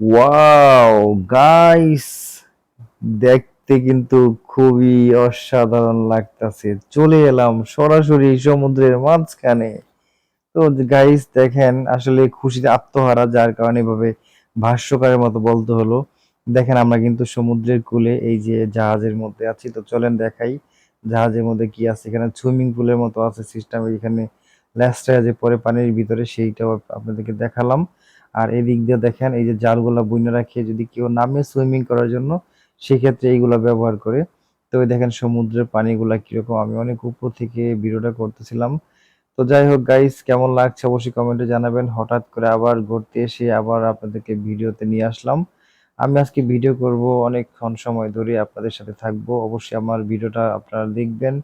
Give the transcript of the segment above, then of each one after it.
Wow guys দেখতে কিন্তু খুবই অসাধারণ লাগতাছে। চলে এলাম সরাসরি সমুদ্রের মাঝখানে। তো গাইস দেখেন, আসলে খুশিতে আত্মহারা, যার কারণে এভাবে ভাষ্যকারের মতো বলতে হলো। দেখেন, আমরা কিন্তু সমুদ্রের কূলে এই যে জাহাজের মধ্যে আছি। তো চলেন দেখাই, জাহাজের মধ্যে কি আছে? এখানে সুইমিং পুলের মতো আছে সিস্টেম এখানে ল্যাসটা যে পরে পানির ভিতরে, সেইটাও আপনাদেরকে দেখালাম। আর এদিক দিয়ে দেখেন, এই যে জালগুলা বুনে রাখে, যদি কেউ নামে সুইমিং করার জন্য, সেক্ষেত্রে এইগুলা ব্যবহার করে। তো দেখেন সমুদ্রের পানিগুলা কীরকম, আমি অনেক উপর থেকে ভিডিওটা করতেছিলাম। তো যাই হোক গাইস কেমন লাগছে অবশ্যই কমেন্টে জানাবেন। হঠাৎ করে আবার ঘুরতে এসে আবার আপনাদেরকে ভিডিওতে নিয়ে আসলাম। আমি আজকে ভিডিও করব অনেকক্ষণ সময় ধরে আপনাদের সাথে থাকব। অবশ্যই আমার ভিডিওটা আপনারা দেখবেন।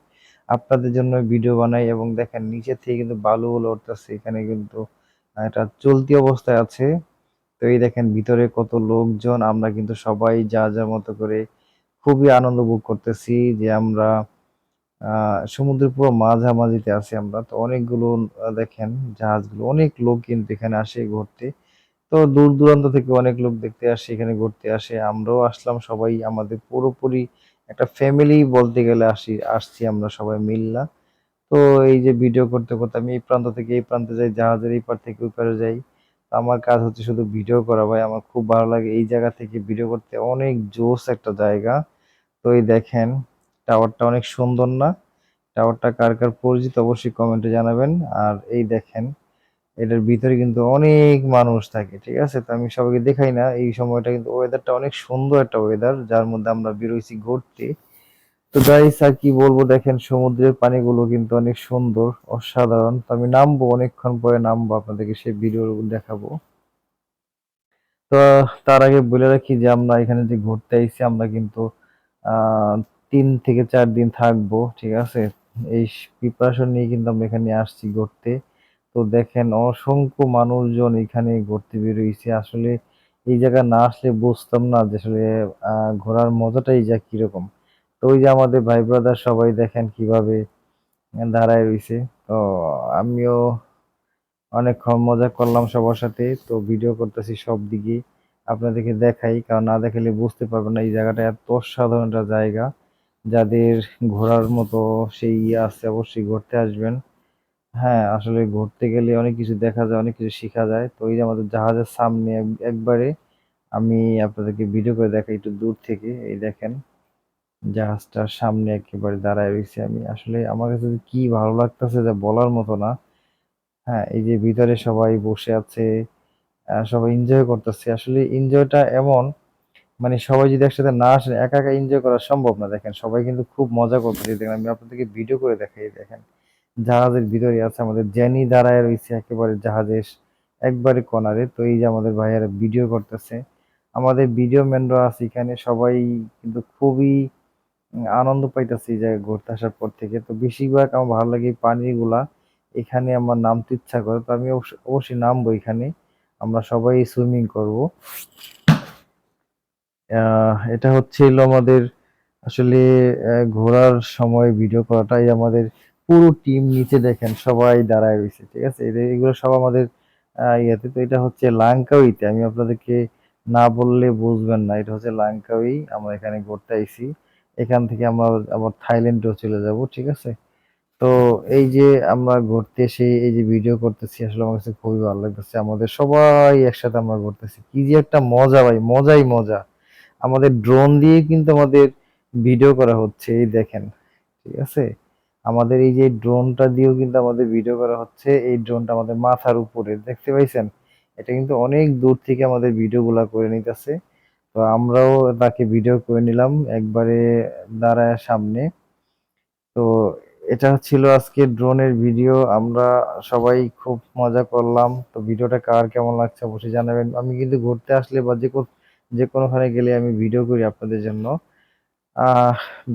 আপনাদের জন্য ভিডিও বানাই এবং দেখেন, নিচে থেকে কিন্তু বালুগুলো উঠতেছে, এখানে কিন্তু এটা চলতি অবস্থায় আছে। তো এই দেখেন, ভিতরে কত লোকজন। আমরা কিন্তু সবাই যা যার মতো করে খুবই আনন্দ ভোগ করতেছি যে আমরা, আহ, সমুদ্রের পুরো মাঝামাঝিতে আছি আমরা। তো অনেকগুলো দেখেন জাহাজগুলো, অনেক লোক কিন্তু এখানে আসে ঘুরতে তো দূর দূরান্ত থেকে অনেক লোক দেখতে আসে, এখানে ঘুরতে আসে। আমরাও আসলাম সবাই, আমাদের পুরোপুরি একটা ফ্যামিলি বলতে গেলে আসি, আসছি আমরা সবাই মিললা। তো এই যে ভিডিও করতে করতে আমি এই প্রান্ত থেকে এই প্রান্তে যাই, জাহাজের এই পার থেকে ওই পারে যাই। আমার কাজ হচ্ছে শুধু ভিডিও করা ভাই, আমার খুব ভালো লাগে। এই জায়গা থেকে ভিডিও করতে অনেক জোস একটা জায়গা। তো এই দেখেন টাওয়ারটা অনেক সুন্দর না? টাওয়ারটা কার কার পরিচিত অবশ্যই কমেন্টে জানাবেন। আর এই দেখেন, এটার ভিতরে কিন্তু অনেক মানুষ থাকে, ঠিক আছে? তো আমি সবাইকে দেখাই না, এই সময়টা কিন্তু ওয়েদারটা অনেক সুন্দর একটা ওয়েদার যার মধ্যে আমরা বেরোইছি ঘুরতে। তো গাইস আর কি বলব, দেখেন সমুদ্রের পানিগুলো কিন্তু অনেক সুন্দর, অসাধারণ। তো আমি নামবো, অনেকক্ষণ পরে নামবো, আপনাদেরকে সেই ভিডিও দেখাবো। তো তার আগে বলে রাখি যে, আমরা এখানে যে ঘুরতে আইছি, আমরা কিন্তু তিন থেকে চার দিন থাকব, ঠিক আছে? এই প্রিপারেশন নিয়ে কিন্তু আমরা এখানে আসছি ঘুরতে। তো দেখেন, অসংখ্য মানুষজন এখানে ঘুরতে বেরোইছে। আসলে এই জায়গা না আসলে বুঝতাম না যে আসলে ঘোরার মজাটাই যা কীরকম। তো ওই যে আমাদের ভাই ব্রাদার সবাই দেখেন কীভাবে দাঁড়ায় রইছে তো আমিও অনেকক্ষণ মজা করলাম সবার সাথে। তো ভিডিও করতেছি সব দিকে। আপনাদেরকে দেখাই, কারণ না দেখালে বুঝতে পারবেন না এই জায়গাটা এত অসাধারণ একটা জায়গা। যাদের ঘোরার মতো সেই ইয়ে আছে, অবশ্যই ঘুরতে আসবেন। হ্যাঁ আসলে ঘুরতে গেলে অনেক কিছু দেখা যায়, অনেক কিছু শেখা যায়। তো এই যে আমাদের জাহাজের সামনে এক- একবারে আমি আপনাদেরকে ভিডিও করে দেখাই একটু দূর থেকে। এই দেখেন। জাহাজটার সামনে একেবারে দাঁড়ায় রয়েছি আমি। আসলে আমার কাছে কি ভালো লাগতেছে যা বলার মতো না। হ্যাঁ এই যে ভিতরে সবাই বসে আছে সবাই এনজয় করতেছে। আসলে এনজয়টা এমন মানে সবাই যদি একসাথে না আসে একা একা এনজয় করা সম্ভব না। দেখেন, সবাই কিন্তু খুব মজা করতেছে। দেখেন, আমি আপনাদেরকে ভিডিও করে দেখাই, দেখেন। জাহাজের ভিতরে আছে আমাদের জ্যানি দাঁড়ায় রয়েছে একেবারে জাহাজের একবারে কর্নারে তো এই যে আমাদের ভাইয়ারা ভিডিও করতেছে। আমাদের ভিডিও ম্যানরা আছে এখানে। সবাই কিন্তু খুবই আনন্দ পাইতেছে জায়গায় ঘুরতে আসার পর থেকে। তো বেশিরভাগ আমার ভালো লাগে পানিগুলা। এখানে আমার নামতে ইচ্ছা করে, তো আমি অবশ্য- অবশ্যই নামবো এখানে। আমরা সবাই সুইমিং করব। এটা হচ্ছে আমাদের আসলে ঘোরার সময় ভিডিও করাটাই আমাদের পুরো টিম নিচে দেখেন, সবাই দাঁড়ায় রয়েছে, ঠিক আছে? এগুলো সব আমাদের ইয়েতে। তো এটা হচ্ছে লাঙ্কাউইতে আমি আপনাদেরকে না বললে বুঝবেন না, এটা হচ্ছে লাঙ্কাউই আমরা এখানে ঘুরতে আইছি। এখান থেকে আমরা আবার থাইল্যান্ডেও চলে যাব, ঠিক আছে? তো এই যে আমরা ঘুরতে এসে এই যে ভিডিও করতেছি, আসলে আমার কাছে খুবই ভালো লাগতেছে। আমাদের সবাই একসাথে আমরা ঘুরতেছি। কি যে একটা মজা ভাই, মজাই মজা। আমাদের ড্রোন দিয়ে কিন্তু আমাদের ভিডিও করা হচ্ছে, এই দেখেন, ঠিক আছে? আমাদের এই যে ড্রোনটা দিয়েও কিন্তু আমাদের ভিডিও করা হচ্ছে, এই ড্রোনটা আমাদের মাথার উপরে। দেখতে পাইছেন? এটা কিন্তু অনেক দূর থেকে আমাদের ভিডিওগুলা করে নিতেছে। তো আমরাও তাকে ভিডিও করে নিলাম একবারে দাঁড়ায় সামনে। তো এটা ছিল আজকে ড্রোনের ভিডিও আমরা সবাই খুব মজা করলাম। তো ভিডিওটা কার কেমন লাগছে অবশ্যই জানাবেন। আমি কিন্তু ঘুরতে আসলে বা যে যে কোনোখানে গেলে আমি ভিডিও করি আপনাদের জন্য।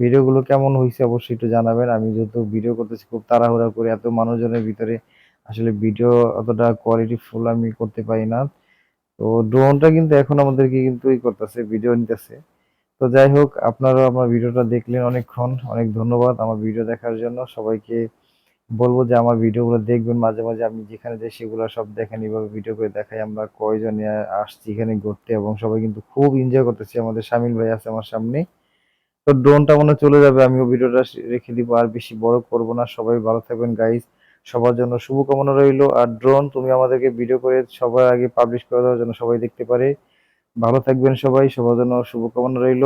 ভিডিওগুলো কেমন হয়েছে অবশ্যই একটু জানাবেন। আমি যেহেতু ভিডিও করতেছি, খুব তাড়াহুড়া করে এত মানুষজনের ভিতরে আসলে ভিডিও অতটা কোয়ালিটি ফুল আমি করতে পারি না। তো ড্রোনটা কিন্তু এখন আমাদেরকে কিন্তু ই করতেছে ভিডিও নিতেছে। তো যাই হোক আপনারা আমার ভিডিওটা দেখলেন অনেকক্ষণ। অনেক ধন্যবাদ আমার ভিডিও দেখার জন্য। সবাইকে বলব যে আমার ভিডিওগুলো দেখবেন। মাঝে মাঝে আমি যেখানে যাই সেগুলো সব দেখেন এইভাবে ভিডিও করে দেখাই। আমরা কয়জনে আসছি, এখানে ঘুরতে, এবং সবাই কিন্তু খুব এনজয় করতেছি। আমাদের শামিল ভাই আছে আমার সামনে। তো ড্রোনটা মনে চলে যাবে, আমিও ভিডিওটা রেখে দিব। আর বেশি বড় করব না। সবাই ভালো থাকবেন গাইস সবার জন্য শুভকামনা রইল। আর ড্রোন তুমি আমাদেরকে ভিডিও করে সবার আগে পাবলিশ করে দেওয়ার জন্য সবাই দেখতে পারে। ভালো থাকবেন সবাই, সবার জন্য শুভকামনা রইল।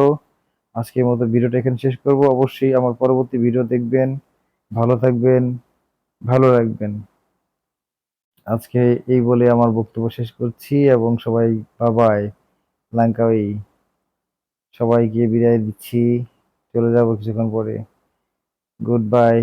আজকের মতো ভিডিওটা এখানে শেষ করব। অবশ্যই আমার পরবর্তী ভিডিও দেখবেন। ভালো থাকবেন, ভালো রাখবেন। আজকে এই বলে আমার বক্তব্য শেষ করছি এবং সবাই বাবাই লাঙ্কাওই সবাইকে বিদায় দিচ্ছি। চলে যাব কিছুক্ষণ পরে। Good bye